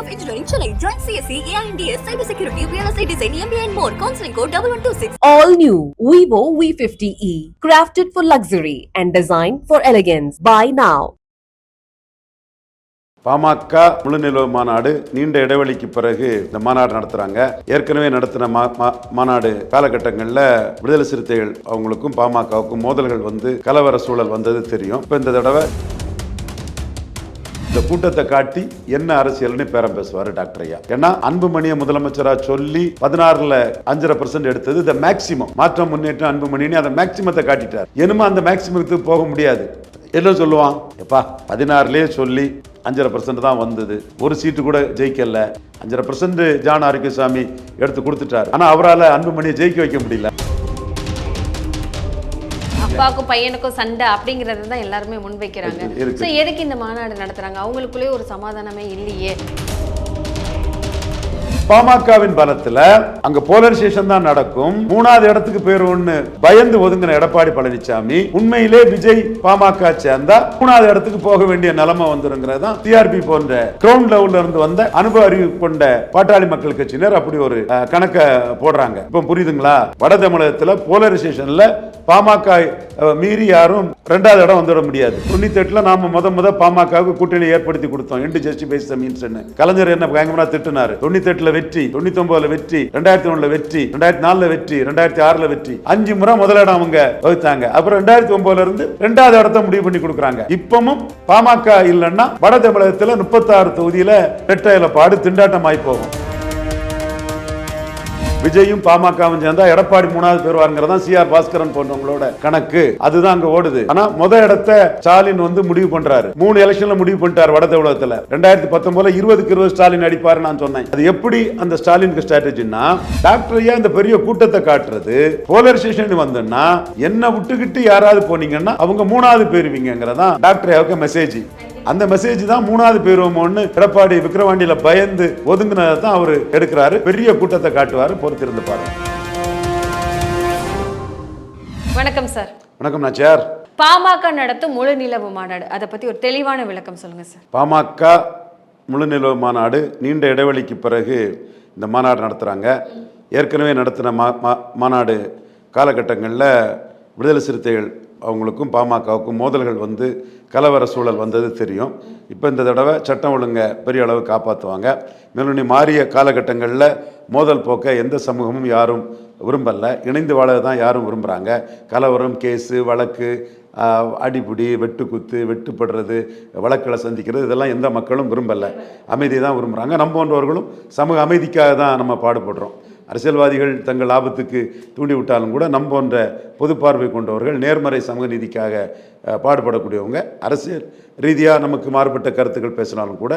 of Engineering, Chennai. Join CSE, AINDS, Cybersecurity, Real Estate Design, MBA and more. Counseling code 1126. All new Vivo V50e, crafted for luxury and designed for elegance. Buy now. PMK முழுநிலவு மாநாடு நீண்ட இடைவெளிக்கு பிறகு இந்த மாநாடு நடத்துறாங்க ஏற்கனவே நடத்தின மா- மா- மாநாடு காலகட்டங்களில் விடுதலை சிறுத்தைகள் அவங்களுக்கும் பாமகவுக்கும் மோதல்கள் வந்து கலவர சூழல் வந்தது தெரியும் இப்போ இந்த தடவை இந்த கூட்டத்தை காட்டி என்ன அரசியல்னு பேரம் பேசுவார் டாக்டர் ஐயா. ஏன்னா அன்புமணியை முதலமைச்சரா சொல்லி பதினாறுல அஞ்சரை பர்சன்ட் எடுத்தது இந்த மேக்சிமம் மாற்றம் முன்னேற்றம் அன்புமணின்னு அந்த மேக்சிமத்தை காட்டிட்டார். என்னமோ அந்த மேக்சிமத்துக்கு போக முடியாது? என்ன சொல்லுவான்? எப்பா பதினாறுலேயே சொல்லி அஞ்சரை பர்சன்ட் தான் வந்தது. ஒரு சீட்டு கூட ஜெயிக்கல. அஞ்சரை பர்சன்ட் ஜான் ஆரோக்கியசாமி எடுத்து கொடுத்துட்டார். ஆனால் அவரால் அன்புமணியை ஜெயிக்க வைக்க முடியல. அப்பாவுக்கும் பையனுக்கும் சண்டை அப்படிங்கறது தான் எல்லாருமே முன்வைக்கிறாங்க. ஸோ எதுக்கு இந்த மாநாடு நடத்துறாங்க? அவங்களுக்குள்ளேயே ஒரு சமாதானமே இல்லையே. பாமகவின் பலத்துல அங்க போலரைசேஷன் தான் நடக்கும். மூணாவது இடத்துக்கு போயிருவோம்னு பயந்து ஒதுங்கின எடப்பாடி பழனிசாமி உண்மையிலே விஜய் பாமக சேர்ந்தா மூணாவது இடத்துக்கு போக வேண்டிய நிலைமை வந்துருங்கிறது தான் டிஆர்பி போன்ற கிரவுண்ட் லெவல்ல இருந்து வந்த அனுபவ அறிவு கொண்ட பாட்டாளி மக்கள் கட்சியினர் அப்படி ஒரு கணக்க போடுறாங்க. இப்போ புரியுதுங்களா? வட தமிழகத்துல போலரைசேஷன்ல பாமக மீறி யாரும் ரெண்டாவது இடம் வந்துட முடியாது. தொண்ணூத்தி எட்டுல நாம முத முத பாமகவுக்கு கூட்டணி ஏற்படுத்தி கொடுத்தோம். End justifies the means Kalaignar என்ன பயங்கரமா திட்டினாரு. தொண்ணூத்தி எட்டுல வெற்றி தொண்ணூத்தி ஒன்பதுல வெற்றி ரெண்டாயிரத்தி ஒண்ணுல வெற்றி ரெண்டாயிரத்தி நாலுல வெற்றி ரெண்டாயிரத்தி ஆறுல வெற்றி. அஞ்சு முறை முதலிடம் அவங்க வகுத்தாங்க. அப்புறம் ரெண்டாயிரத்தி ஒன்பதுல இருந்து ரெண்டாவது இடத்த முடிவு பண்ணி கொடுக்குறாங்க. இப்பவும் பாமக இல்லைன்னா வட தமிழகத்துல முப்பத்தாறு தொகுதியில ரெட்டையில பாடு திண்டாட்டம் ஆகி போகும். விஜயும் பாமகவும் சேர்ந்தா எடப்பாடி மூணாவது பெறுவாருங்கிறதா சிஆர் பாஸ்கரன் போன்றவங்களோட கணக்கு. அதுதான் அங்க ஓடுது. ஆனா முத இடத்த ஸ்டாலின் வந்து முடிவு பண்றாரு. மூணு எலெக்ஷன்ல முடிவு பண்ணிட்டாரு வட தமிழகத்துல. ரெண்டாயிரத்தி பத்தொன்பதுல இருபதுக்கு இருபது ஸ்டாலின் அடிப்பாரு நான் சொன்னேன். அது எப்படி அந்த ஸ்டாலினுக்கு ஸ்ட்ராட்டஜின்னா டாக்டர் ஐயா இந்த பெரிய கூட்டத்தை காட்டுறது போலரைசேஷன் வந்தோம்னா என்ன விட்டுக்கிட்டு யாராவது போனீங்கன்னா அவங்க மூணாவது போயிருவீங்கிறதா டாக்டர் ஐயாவுக்கு மெசேஜ் அந்த மெசேஜ் தான் மூணாவது பேருவோமோன்னு எடப்பாடி விக்கிரவாண்டியில பயந்து ஒதுங்கினதை தான் அவர் எடுக்கிறாரு. பெரிய கூட்டத்தை காட்டுவாரு பொறுத்திருந்து பாருங்க. வணக்கம் சார் வணக்கம் நான் சேர் பாமக நடத்தும் முழு நிலவு மாநாடு. அதை பத்தி ஒரு தெளிவான விளக்கம் சொல்லுங்க சார் பாமக முழுநிலவு மாநாடு நீண்ட இடைவெளிக்கு பிறகு இந்த மாநாடு நடத்துகிறாங்க ஏற்கனவே நடத்தின மா- மாநாடு காலகட்டங்களில் விடுதலை சிறுத்தைகள் அவங்களுக்கும் பாமகவுக்கும் மோதல்கள் வந்து கலவர சூழல் வந்தது தெரியும். இப்போ இந்த தடவை சட்டம் ஒழுங்கை பெரிய அளவு காப்பாற்றுவாங்க மேலும் மாறிய காலகட்டங்களில் மோதல் போக்க எந்த சமூகமும் யாரும் விரும்பலை. இணைந்து வாழ தான் யாரும் விரும்புகிறாங்க கலவரம் கேஸு வழக்கு ஆஹ், அடிபிடி வெட்டுக்குத்து வெட்டுப்படுறது வழக்களை சந்திக்கிறது இதெல்லாம் எந்த மக்களும் விரும்பலை. அமைதியை தான் விரும்புகிறாங்க நம்ம போன்றவர்களும் சமூக அமைதிக்காக தான் நம்ம பாடுபடுறோம். அரசியல்வாதிகள் தங்கள் லாபத்துக்கு தூண்டி விட்டாலும் கூட நம் போன்ற பொது பார்வை கொண்டவர்கள் நேர்மறை சமூக நீதிக்காக அஹ், பாடுபடக்கூடியவங்க. அரசியல் ரீதியாக நமக்கு மாறுபட்ட கருத்துக்கள் பேசினாலும் கூட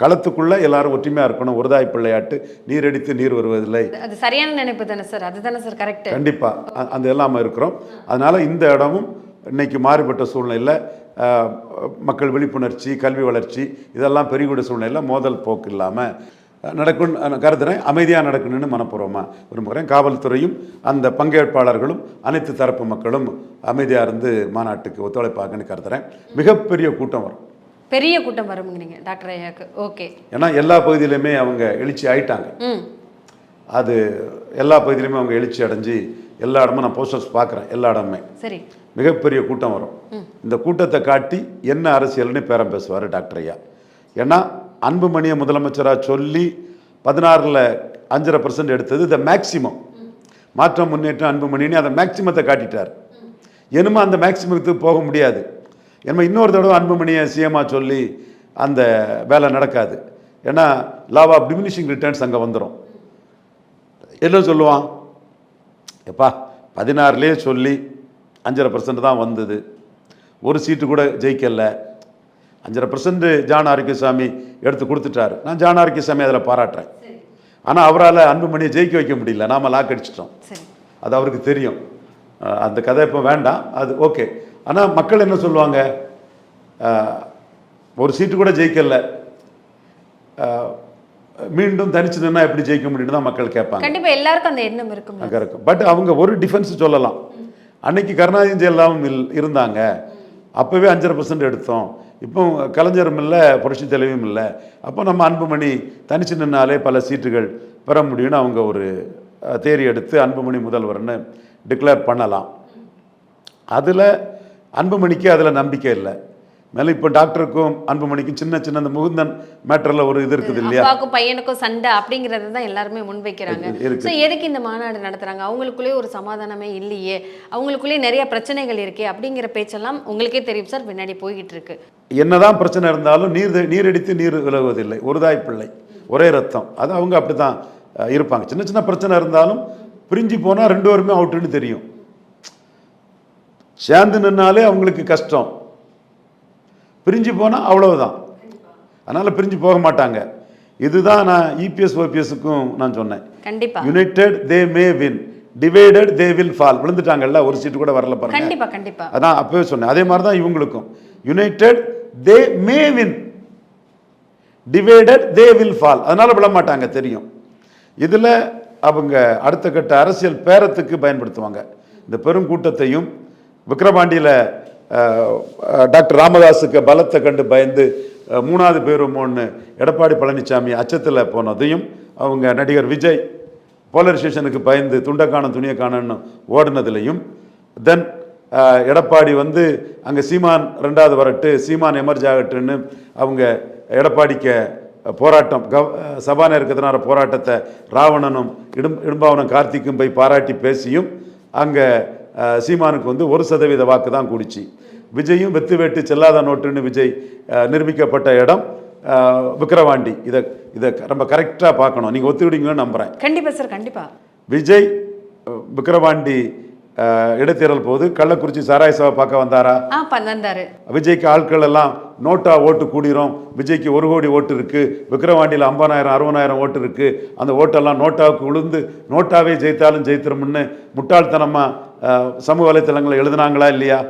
களத்துக்குள்ள எல்லாரும் ஒற்றுமையாக இருக்கணும். ஒருதாய் பிள்ளையாட்டு நீரடித்து நீர் வருவதில்லை. அது சரியான நினைப்பு தானே சார்? அதுதானே சார் கரெக்ட் கண்டிப்பா. அ- அந்த எல்லாம் இருக்கிறோம். அதனால இந்த இடமும் இன்னைக்கு மாறுபட்ட சூழ்நிலையில் மக்கள் விழிப்புணர்ச்சி கல்வி வளர்ச்சி இதெல்லாம் பெருகிவிட சூழ்நிலையில் மோதல் போக்கு இல்லாமல் நடக்கும் கருதுறேன். அமைதியாக நடக்கணும்னு மனப்பூர்வமாக விரும்புகிறேன். காவல்துறையும் அந்த பங்கேற்பாளர்களும் அனைத்து தரப்பு மக்களும் அமைதியாக இருந்து மாநாட்டுக்கு ஒத்துழைப்பாங்கன்னு கருதுறேன். மிகப்பெரிய கூட்டம் வரும். பெரிய கூட்டம் வருங்கிறீங்க டாக்டர் ஐயாக்கு. ஓகே. ஏன்னா எல்லா பகுதியிலுமே அவங்க எழுச்சி ஆயிட்டாங்க. அது எல்லா பகுதியிலுமே அவங்க எழுச்சி அடைஞ்சு எல்லா இடமும் நான் போஸ்டர்ஸ் பார்க்குறேன் எல்லா இடமுமே. சரி. மிகப்பெரிய கூட்டம் வரும். இந்த கூட்டத்தை காட்டி என்ன அரசியல்னு பேரம் பேசுவார் டாக்டர் ஐயா. ஏன்னா அன்புமணியை முதலமைச்சராக சொல்லி பதினாறில் அஞ்சரை பர்சன்ட் எடுத்தது த மேக்சிமம் மாற்றம் முன்னேற்றம் அன்புமணின்னு அந்த மேக்சிமத்தை காட்டிட்டார். என்னமோ அந்த மேக்சிமத்துக்கு போக முடியாது. ஏன்னா இன்னொரு தடவை அன்புமணியை சிஎம்மாக சொல்லி அந்த வேலை நடக்காது. ஏன்னா லாவ் ஆஃப் டிமினிஷிங் ரிட்டர்ன்ஸ் அங்கே வந்துடும் என்ன சொல்லுவான்? எப்பா பதினாறுலேயே சொல்லி அஞ்சரை பர்சன்ட் தான் வந்தது. ஒரு சீட்டு கூட ஜெயிக்கலை. அஞ்சரை பர்சன்ட் ஜான் ஆரோக்கியசாமி எடுத்து கொடுத்துட்டாரு. நான் ஜான் ஆரோக்கியசாமி அதில் பாராட்டுறேன். ஆனால் அவரால் அன்புமணியை ஜெயிக்க வைக்க முடியல. நாம லாக் அடிச்சிட்டோம். அது அவருக்கு தெரியும். அந்த கதை இப்போ வேண்டாம். அது ஓகே ஆனால் மக்கள் என்ன சொல்லுவாங்க? ஒரு சீட்டு கூட ஜெயிக்கல. மீண்டும் தனிச்சு நின்னா எப்படி ஜெயிக்க முடியும்னு தான் மக்கள் கேட்பாங்க. கண்டிப்பா எல்லாருக்கும் அந்த எண்ணம் இருக்கும் அங்கே இருக்கும் பட் அவங்க ஒரு டிஃபென்ஸ் சொல்லலாம். அன்னைக்கு கருணாநிதி ஜெயலலிதாவும் இருந்தாங்க. அப்போவே அஞ்சரை பர்சன்ட் எடுத்தோம். இப்போ கலைஞரும் இல்லை புரட்சி தலைவியும் இல்லை. அப்போ நம்ம அன்புமணி தனிச்சு நின்னாலே பல சீட்டுகள் பெற முடியும்னு அவங்க ஒரு தேரி எடுத்து அன்புமணி முதல்வர்னு டிக்ளேர் பண்ணலாம். அதில் அன்புமணிக்கு அதில் நம்பிக்கை இல்லை. மேலே இப்போ டாக்டருக்கும் அன்புமணிக்கும் சின்ன சின்ன அந்த முகுந்தன் மேட்டரில் ஒரு இது இருக்குது இல்லையா? அப்பாவுக்கும் பையனுக்கும் சண்டை அப்படிங்கறது தான் எல்லாருமே முன்வைக்கிறாங்க. ஸோ எதுக்கு இந்த மாநாடு நடத்துறாங்க? அவங்களுக்குள்ளே ஒரு சமாதானமே இல்லையே. அவங்களுக்குள்ளே நிறைய பிரச்சனைகள் இருக்கே அப்படிங்கிற பேச்செல்லாம் உங்களுக்கே தெரியும் சார். பின்னாடி போய்கிட்டு இருக்கு. என்னதான் பிரச்சனை இருந்தாலும் நீர் நீரடித்து நீர் விலகுவதில்லை. ஒரு தாய் பிள்ளை ஒரே ரத்தம். அது அவங்க அப்படி தான் இருப்பாங்க. சின்ன சின்ன பிரச்சனை இருந்தாலும் பிரிஞ்சு போனால் ரெண்டு பேருமே அவுட்டுன்னு தெரியும். சேர்ந்து நின்னாலே அவங்களுக்கு கஷ்டம். பிரிஞ்சு போனால் அவ்வளவுதான். அதனால் பிரிஞ்சு போக மாட்டாங்க. இதுதான் நான் E இபிஎஸ் ஓபிஎஸ்க்கும் நான் சொன்னேன். கண்டிப்பா. United they may win divided they will fall விழுந்துட்டாங்கல்ல ஒரு சீட்டு கூட வரல பாருங்க. கண்டிப்பா கண்டிப்பா. அதான் அப்பவே சொன்னேன். அதே மாதிரி தான் இவங்களுக்கும். United they may win divided they will fall அதனால விழ மாட்டாங்க தெரியும். இதில் அவங்க அடுத்த கட்ட அரசியல் பேரத்துக்கு பயன்படுத்துவாங்க. இந்த பெரும் கூட்டத்தையும் விக்கிரவாண்டியில் டாக்டர் ராமதாஸுக்கு பலத்தை கண்டு பயந்து மூணாவது பேருமோன்னு எடப்பாடி பழனிசாமி அச்சத்தில் போனதையும் அவங்க நடிகர் விஜய் போலரைசேஷனுக்கு பயந்து துண்டை காணும் துணியை காணன்னு ஓடினதுலையும் தென் எடப்பாடி வந்து அங்கே சீமான் ரெண்டாவது வரட்டு சீமான் எமர்ஜ் ஆகட்டுன்னு அவங்க எடப்பாடிக்க போராட்டம் கவ சபாநாயகருக்கு எதிரான போராட்டத்தை ராவணனும் இடும் இடும்பாவனம் கார்த்திக்கும் போய் பாராட்டி பேசியும் அங்கே சீமானுக்கு வந்து ஒரு சதவீத வாக்கு தான் கூடிச்சு. விஜயும் வெத்து வேட்டு செல்லாத நோட்டுன்னு விஜய் நிரூபிக்கப்பட்ட இடம். விக்கிரவாண்டி. இதை இதை ரொம்ப கரெக்டாக பார்க்கணும். நீங்கள் ஒத்துக்கிடுங்கன்னு நம்புகிறேன் கண்டிப்பா சார் கண்டிப்பா. விஜய் விக்கிரவாண்டி இடைத்தேர்தல் போது கள்ளக்குறிச்சி சாராய சபை பார்க்க வந்தாரா? வந்தாரு. விஜய்க்கு ஆட்கள் எல்லாம் நோட்டா ஓட்டு கூடிரும் விஜய்க்கு ஒரு கோடி ஓட்டு இருக்கு. விக்ரவாண்டியில் ஐம்பதாயிரம் அறுபதாயிரம் ஓட்டு இருக்கு. அந்த ஓட்டெல்லாம் நோட்டாவுக்கு விழுந்து நோட்டாவே ஜெயித்தாலும் ஜெயித்திரும்னு முட்டாள்தனமாக சமூக வலைத்தளங்களில் எழுதுனாங்களா இல்லையா?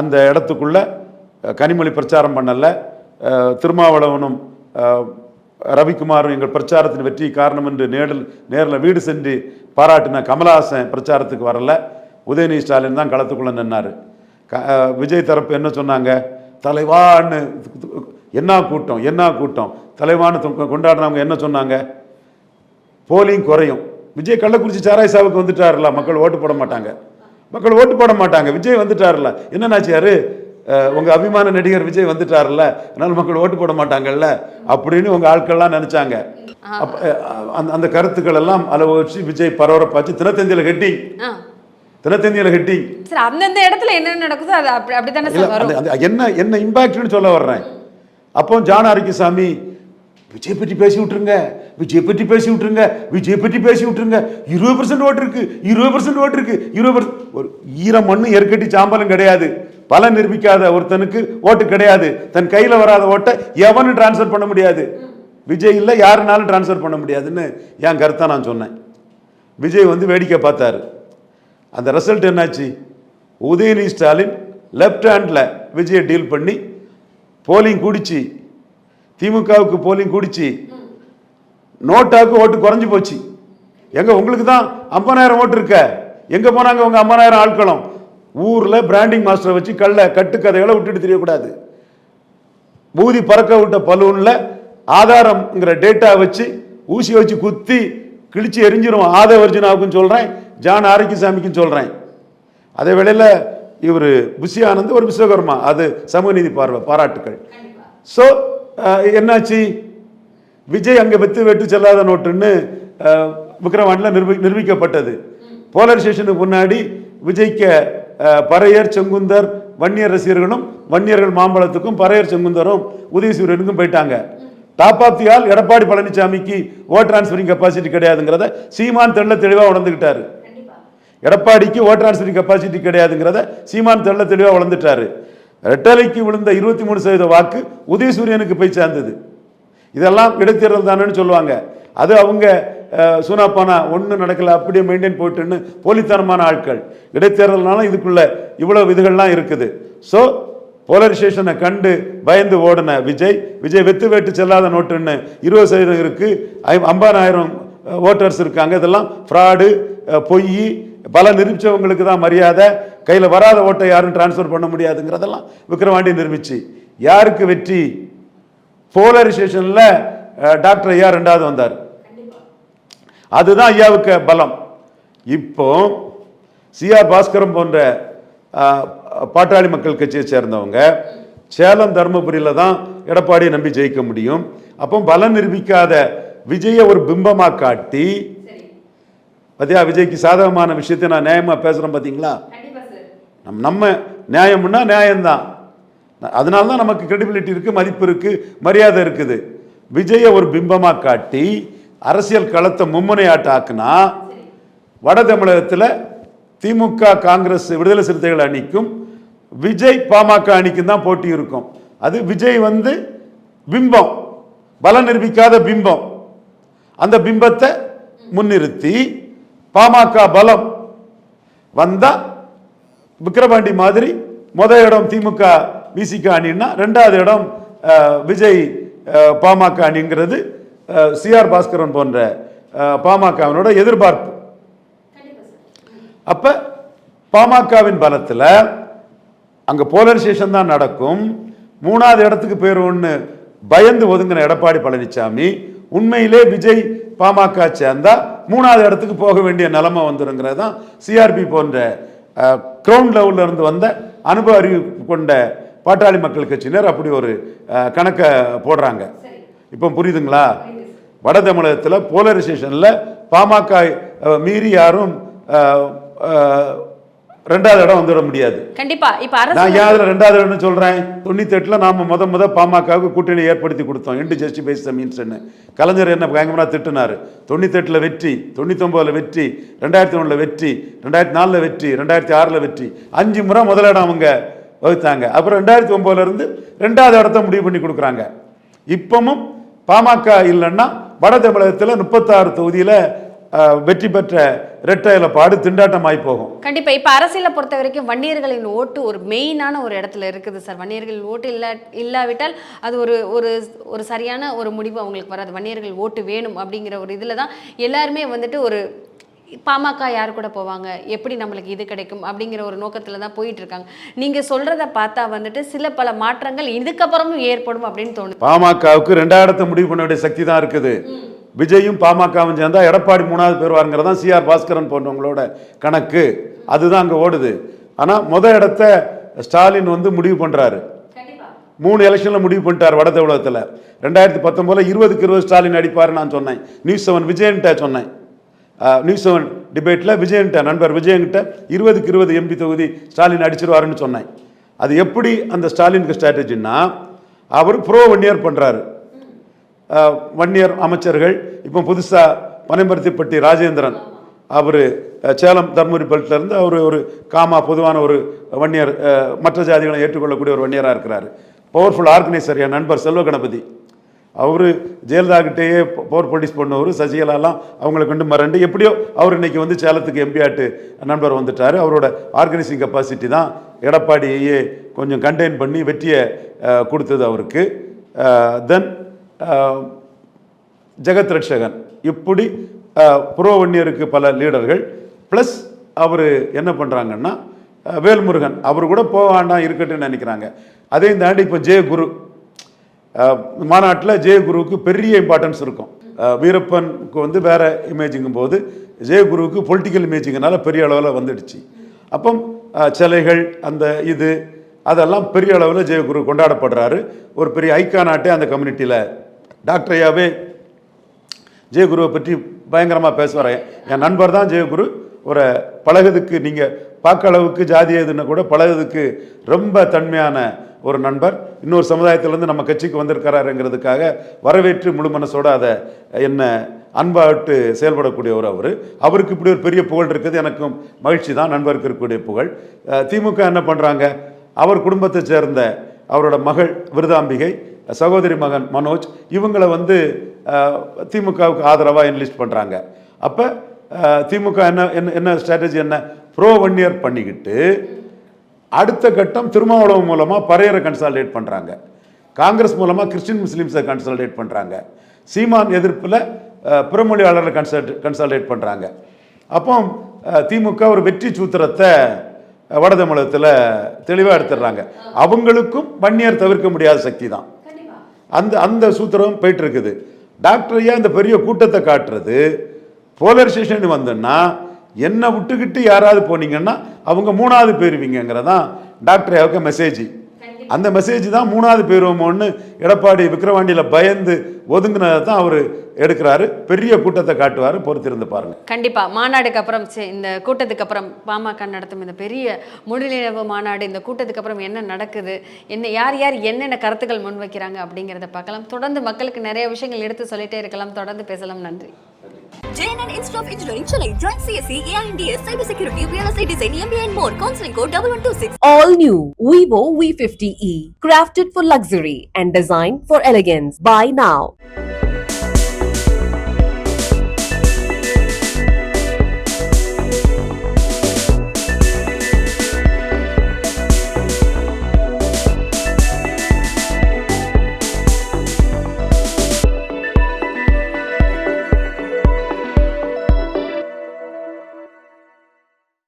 அந்த இடத்துக்குள்ள கனிமொழி பிரச்சாரம் பண்ணலை. திருமாவளவனும் ரவிக்குமாரும் எங்கள் பிரச்சாரத்தின் வெற்றி காரணம் என்று நேரில் நேரில் வீடு சென்று பாராட்டின கமலஹாசன் பிரச்சாரத்துக்கு வரல. உதயநிதி ஸ்டாலின் தான் களத்துக்குள்ளே நின்னார். விஜய் தரப்பு என்ன சொன்னாங்க? தலைவான்னு என்ன கூட்டம் என்ன கூட்டம்? தலைவான்னு கொண்டாடினவங்க என்ன சொன்னாங்க? போலிங் குறையும். விஜய் கள்ளக்குறிச்சி சாராய சாவுக்கு வந்துட்டாருல மக்கள் ஓட்டு போட மாட்டாங்க. மக்கள் ஓட்டு போட மாட்டாங்க விஜய் வந்துட்டாருல என்னன்னாச்சு யாரு? அஹ், உங்க அபிமான நடிகர் விஜய் வந்துட்டாருல அதனால மக்கள் ஓட்டு போட மாட்டாங்கல்ல அப்படின்னு உங்க ஆட்கள்லாம் நினைச்சாங்க. அந்த அந்த கருத்துக்கள் எல்லாம் அளவு வச்சு விஜய் பரபரப்பாச்சு தினத்தந்தியில ஹெட்டிங் ஆ. தினத்தந்தியில ஹெட்டிங் சார் அந்தந்த இடத்துல என்ன நடக்குதோ அது அப்படி அப்படித்தானே இல்ல, சார் என்ன என்ன இம்பாக்ட்னு சொல்ல வர்றேன். அப்போ ஜான் ஆரோக்கியசாமி விஜய் பற்றி பேசி விட்டுருங்க விஜய் பற்றி பேசி விட்டுருங்க விஜய் பற்றி பேசி விட்டுருங்க. இருபது பர்சன்ட் ஓட்டு இருக்கு இருபது பர்சன்ட் ஓட்டு இருக்கு இருபது ஒரு ஈர மண்ணு எருக்கட்டி சாம்பலும் கிடையாது. பலன் நிரூபிக்காத ஒருத்தனுக்கு ஓட்டு கிடையாது. தன் கையில் வராத ஓட்டை எவனும் டிரான்ஸ்ஃபர் பண்ண முடியாது. விஜய் இல்லை யாருனாலும் டிரான்ஸ்ஃபர் பண்ண முடியாதுன்னு என் கருத்தை நான் சொன்னேன். விஜய் வந்து வேடிக்கை பார்த்தாரு. அந்த ரிசல்ட் என்னாச்சு? உதயநிதி ஸ்டாலின் லெஃப்ட் ஹேண்டில் விஜயை டீல் பண்ணி போலிங் குடிச்சு. திமுகவுக்கு போலிங் குடிச்சு. நோட்டாவுக்கு ஓட்டு குறைஞ்சி போச்சு. எங்கே உங்களுக்கு தான் ஐம்பதாயிரம் ஓட்டு இருக்க? எங்கே போனாங்க உங்க ஐம்பதாயிரம் ஆட்களும்? ஊரில் பிராண்டிங் மாஸ்டரை வச்சு கள்ள கட்டுக்கதைகளை விட்டுட்டு தெரியக்கூடாது. பூதி பறக்க விட்ட பலூனில் ஆதாரம்ங்கிற டேட்டா வச்சு ஊசி வச்சு குத்தி கிழிச்சு எரிஞ்சிரும். ஆத வர்ஜினாவுக்கும் சொல்றேன் ஜான் ஆரோக்கியசாமிக்கும் சொல்றேன். அதே வேளையில் இவர் புஷி ஆனந்த் ஒரு விஸ்வகர்மா. அது சமூக நீதி பார்வை பாராட்டுக்கள். ஸோ என்னாச்சு? விஜய் அங்கே வெத்து வெட்டு செல்லாத நோட்டுன்னு விக்ரவாண்டில் நிரூபி நிரூபிக்கப்பட்டது. போலரைசேஷனுக்கு முன்னாடி விஜய்க்க பறையர் செங்குந்தர் வன்னியர் ரசிகர்களும் வன்னியர்கள் மாம்பழத்துக்கும் பறையர் செங்குந்தரும் உதயசூரியனுக்கும் போயிட்டாங்க. Top of the all Edappadi பழனிசாமிக்கு ஓட் டிரான்ஸ்ஃபரிங் கெப்பாசிட்டி கிடையாதுங்கிறத சீமான் தெள்ள தெளிவாக உணர்ந்துக்கிட்டாரு எடப்பாடிக்கு ஓட் டிரான்ஸ்ஃபரிங் கெப்பாசிட்டி கிடையாதுங்கிறத சீமான் தெள்ள தெளிவாக வளர்ந்துட்டாரு ரெட்டலைக்கு விழுந்த இருபத்தி மூணு சதவீத வாக்கு உதயசூரியனுக்கு போய் சேர்ந்தது. இதெல்லாம் இடைத்தேர்தல் தானேன்னு சொல்லுவாங்க. அது அவங்க சூனாப்பானா ஒன்றும் நடக்கல அப்படியே மெயின்டைன் போயிட்டுன்னு போலித்தனமான ஆட்கள். இடைத்தேர்தல்னால இதுக்குள்ள இவ்வளவு இதுகள்லாம் இருக்குது. ஸோ போலரைசேஷனை கண்டு பயந்து ஓடின விஜய் விஜய் வெத்து வெட்டு செல்லாத நோட்டுன்னு இருபது சதவீதம் இருக்குது ஐ- ஐம்பதாயிரம் ஓட்டர்ஸ் இருக்காங்க. இதெல்லாம் ஃப்ராடு பொய் பல நிரூபித்தவங்களுக்கு தான் மரியாதை. கையில் வராத ஓட்டை யாரும் டிரான்ஸ்ஃபர் பண்ண முடியாதுங்கிறதெல்லாம் விக்ரவாண்டி நிரூபிச்சு. யாருக்கு வெற்றி? போலரைசேஷனில் டாக்டர் ஐயா ரெண்டாவது வந்தார். அதுதான் ஐயாவுக்கு பலம். இப்போ சிஆர் பாஸ்கரம் போன்ற பாட்டாளி மக்கள் கட்சியை சேர்ந்தவங்க. சேலம் தருமபுரியில் தான் எடப்பாடியை நம்பி ஜெயிக்க முடியும். அப்போ பலம் நிரூபிக்காத விஜயை ஒரு பிம்பமாக காட்டி பாத்தியா விஜய்க்கு சாதகமான விஷயத்தை நான் நியாயமாக பேசுகிறேன் பார்த்தீங்களா நம் நம்ம நியாயம்னா நியாயம்தான். அதனால தான் நமக்கு கிரெடிபிலிட்டி இருக்கு மதிப்பு இருக்குது மரியாதை இருக்குது. விஜயை ஒரு பிம்பமாக காட்டி அரசியல் களத்தை மும்முனையாட்ட ஆக்குனா வட தமிழகத்தில் திமுக காங்கிரஸ் விடுதலை சிறுத்தைகள் அணிக்கும் விஜய் பாமக அணிக்கு தான் போட்டி இருக்கும். அது விஜய் வந்து பிம்பம். பலம் நிரூபிக்காத பிம்பம். அந்த பிம்பத்தை முன்னிறுத்தி பாமக பலம் வந்தா விக்கிரவாண்டி மாதிரி முத இடம் திமுக விசிக அணின்னா ரெண்டாவது இடம் விஜய் பாமக அணிங்கிறது சிஆர் பாஸ்கரன் போன்ற பாமகவினோட எதிர்பார்ப்பு. அப்ப பாமகவின் பலத்துல அங்க போலரைசேஷன் தான் நடக்கும். மூணாவது இடத்துக்கு போயிருவோம்னு பயந்து ஒதுங்கின எடப்பாடி பழனிசாமி உண்மையிலே விஜய் பாமக சேர்ந்தா மூணாவது இடத்துக்கு போக வேண்டிய நிலைமை வந்துருங்கிறது தான் சிஆர்பி போன்ற கிரவுண்ட் லெவல்ல இருந்து வந்த அனுபவ அறிவு கொண்ட பாட்டாளி மக்கள் கட்சியினர் அப்படி ஒரு கணக்கை போடுறாங்க. இப்போ புரியுதுங்களா? வட தமிழகத்தில் போலரைசேஷனில் பாமக மீறி யாரும் ரெண்டாவது இடம் வந்துட முடியாது. கண்டிப்பா. இப்ப நான் ஏன் அதில் ரெண்டாவது இடம்னு சொல்கிறேன் தொண்ணூத்தெட்டில் நாம முத முத பாமகவுக்கு கூட்டணி ஏற்படுத்தி கொடுத்தோம். எண்டு ஜஸ்டிஃபைஸ் த மீன்ஸ்னு கலைஞர் என்ன பயங்கரமாக திட்டினார். தொண்ணூத்தெட்டில் வெற்றி தொண்ணூத்தொம்பதில் வெற்றி ரெண்டாயிரத்தி ஒன்றில் வெற்றி ரெண்டாயிரத்தி நாலில் வெற்றி ரெண்டாயிரத்தி ஆறில் வெற்றி. அஞ்சு முறை முதலிடம் அவங்க வகுத்தாங்க. அப்புறம் ரெண்டாயிரத்தி ஒம்போதுல இருந்து ரெண்டாவது இடத்த முடிவு பண்ணி கொடுக்குறாங்க. இப்பவும் பாமக இல்லைன்னா வட தமிழகத்தில் முப்பத்தாறு தொகுதியில் வெற்றி பெற்ற ரெட்டையில பாடு திண்டாட்டமாய் போகும். கண்டிப்பா இப்ப அரசியலை பொறுத்த வரைக்கும் வன்னியர்களின் ஓட்டு ஒரு மெயினான ஒரு இடத்துல இருக்குது சார். வன்னியர்களின் ஓட்டு இல்லா இல்லாவிட்டால் அது ஒரு ஒரு ஒரு சரியான ஒரு முடிவு அவங்களுக்கு வராது. வன்னியர்கள் ஓட்டு வேணும் அப்படிங்கிற ஒரு இதில் தான் எல்லாருமே வந்துட்டு ஒரு பாமக யார் கூட போவாங்க? எப்படி நம்மளுக்கு இது கிடைக்கும்? அப்படிங்கிற ஒரு நோக்கத்தில் தான் போயிட்டு இருக்காங்க நீங்க சொல்றத பார்த்தா வந்துட்டு சில பல மாற்றங்கள் இதுக்கப்புறமும் ஏற்படும் அப்படின்னு தோணுது. பாமகவுக்கு ரெண்டாயிரத்தை முடிவு பண்ண வேண்டிய சக்தி தான் இருக்குது. விஜயும் பாமகவும் சேர்ந்தா எடப்பாடி மூணாவது பேர் வாருங்கிறது தான் சிஆர் பாஸ்கரன் போன்றவங்களோட கணக்கு. அதுதான் அங்கே ஓடுது. ஆனால் முத இடத்த ஸ்டாலின் வந்து முடிவு பண்ணுறாரு மூணு எலெக்ஷனில் முடிவு பண்ணிட்டார் வட தமிழகத்தில். ரெண்டாயிரத்தி பத்தொம்போதில் இருபதுக்கு இருபது ஸ்டாலின் அடிப்பார் நான் சொன்னேன். நியூஸ் செவன் விஜயன்ட்ட சொன்னேன். நியூஸ் செவன் டிபேட்டில் விஜயன்ட்ட நண்பர் விஜயன்கிட்ட இருபதுக்கு இருபது எம்பி தொகுதி ஸ்டாலின் அடிச்சிருவாருன்னு சொன்னேன். அது எப்படி அந்த ஸ்டாலினுக்கு ஸ்ட்ராட்டஜின்னா அவர் ப்ரோ ஒன் இயர் பண்ணுறாரு வன்னியர் அமைச்சர்கள் இப்போ புதுசாக பனைமரத்திப்பட்டி ராஜேந்திரன் அவர் சேலம் தர்மபுரி பல்ட்டிலேருந்து அவர் ஒரு காமா பொதுவான ஒரு வன்னியர் மற்ற ஜாதிகளை ஏற்றுக்கொள்ளக்கூடிய ஒரு வன்னியராக இருக்கிறார். பவர்ஃபுல் ஆர்கனைசர் என் நண்பர் செல்வ கணபதி. அவர் ஜெயலலிதாக்கிட்டேயே பவர் பொலிட்டிக்ஸ் பண்ணவர் சசிகலாலாம் அவங்களை கொண்டு மறண்டு எப்படியோ அவர் இன்னைக்கு வந்து சேலத்துக்கு எம்பியாட்டு நண்பர் வந்துட்டார். அவரோட ஆர்கனைசிங் கெப்பாசிட்டி தான் எடப்பாடியே கொஞ்சம் கண்டெயின் பண்ணி வெற்றியை கொடுத்தது அவருக்கு. தென் ஜெகத் ரட்சகன். இப்படி அஹ், புரோவன்னியருக்கு பல லீடர்கள். ப்ளஸ் அவர் என்ன பண்ணுறாங்கன்னா வேல்முருகன். அவர் கூட போக வேண்டாம் இருக்கட்டும்னு நினைக்கிறாங்க. அதையும் தாண்டி இப்போ ஜெய குரு மாநாட்டில் ஜெயகுருவுக்கு பெரிய இம்பார்ட்டன்ஸ் இருக்கும். வீரப்பனுக்கு வந்து வேறு இமேஜிங்கும் போது ஜெயகுருவுக்கு பொலிட்டிக்கல் இமேஜிங்கனால பெரிய அளவில் வந்துடுச்சு. அப்போ சிலைகள் அந்த இது அதெல்லாம் பெரிய அளவில் ஜெயகுரு கொண்டாடப்படுறாரு. ஒரு பெரிய ஐக்கா நாட்டே அந்த கம்யூனிட்டியில் டாக்டர் ஐயாவே ஜெயகுருவை பற்றி பயங்கரமாக பேசுவார். என் நண்பர் தான் ஜெயகுரு. ஒரு பழகுறதுக்கு நீங்கள் பார்க்க அளவுக்கு ஜாதி எதுன்னு கூட பழகுறதுக்கு ரொம்ப தன்மையான ஒரு நண்பர். இன்னொரு சமுதாயத்திலேருந்து நம்ம கட்சிக்கு வந்திருக்கிறாருங்கிறதுக்காக வரவேற்று முழு மனசோட அதை என்ன அன்பாட்டு செயல்படக்கூடியவர் அவர். அவருக்கு இப்படி ஒரு பெரிய புகழ் இருக்குது. எனக்கும் மகிழ்ச்சி தான். நண்பருக்கு இருக்கக்கூடிய புகழ். திமுக என்ன பண்ணுறாங்க அவர் குடும்பத்தை சேர்ந்த அவரோட மகள் விருதாம்பிகை. சகோதரி மகன் மனோஜ் இவங்களை வந்து திமுகவுக்கு ஆதரவாக என்லிஸ்ட் பண்ணுறாங்க அப்போ திமுக என்ன என்ன என்ன ஸ்ட்ராட்டஜி என்ன? ப்ரோ ஒன் இயர் பண்ணிக்கிட்டு அடுத்த கட்டம் திருமாவளவன் மூலமாக பறையரை கன்சால்டேட் பண்ணுறாங்க காங்கிரஸ் மூலமாக கிறிஸ்டின் முஸ்லீம்ஸை கன்சால்டேட் பண்ணுறாங்க சீமான் எதிர்ப்பில் பிறமொழியாளர்களை கன்சல்ட் கன்சால்டேட் பண்ணுறாங்க அப்போ திமுக ஒரு வெற்றி சூத்திரத்தை வட தமிழகத்தில் தெளிவாக எடுத்துடுறாங்க. அவங்களுக்கும் வன்னியர் தவிர்க்க முடியாத சக்தி தான். அந்த அந்த சூத்திரம் போயிட்டு இருக்குது டாக்டர் ஐயா இந்த பெரிய கூட்டத்தை காட்டுறது? போலரைசேஷன் வந்தோன்னா என்னை விட்டுக்கிட்டு யாராவது போனீங்கன்னா அவங்க மூணாவது போயிருவீங்கிறதான் டாக்டர் ஐயாவுக்கு மெசேஜ் அந்த மெசேஜ் தான் மூணாவது போயிருவோமோன்னு எடப்பாடி விக்கிரவாண்டியில் பயந்து ஒதுங்கினதை தான் அவர் எடுக்கிறாரு பெரிய கூட்டத்தை காட்டுவார் பொறுத்திருந்து பாருங்க கண்டிப்பா மாநாடுக்கு அப்புறம் சே- இந்த கூட்டத்துக்கு அப்புறம் பாமக நடத்தும் இந்த பெரிய முழுநிலவு மாநாடு இந்த கூட்டத்துக்கு அப்புறம் என்ன நடக்குது என்ன யார் யார் என்னென்ன கருத்துக்கள் முன்வைக்கிறாங்க அப்படிங்கிறத பார்க்கலாம் தொடர்ந்து மக்களுக்கு நிறைய விஷயங்கள் எடுத்து சொல்லிட்டே இருக்கலாம் தொடர்ந்து பேசலாம் நன்றி JNN Institute of Engineering, Chennai. Join CSE, AINDS, Cybersecurity, Real Estate Design, MBA and more. Counseling code 1126. All new Vivo V50e. Crafted for luxury and designed for elegance. Buy now. out.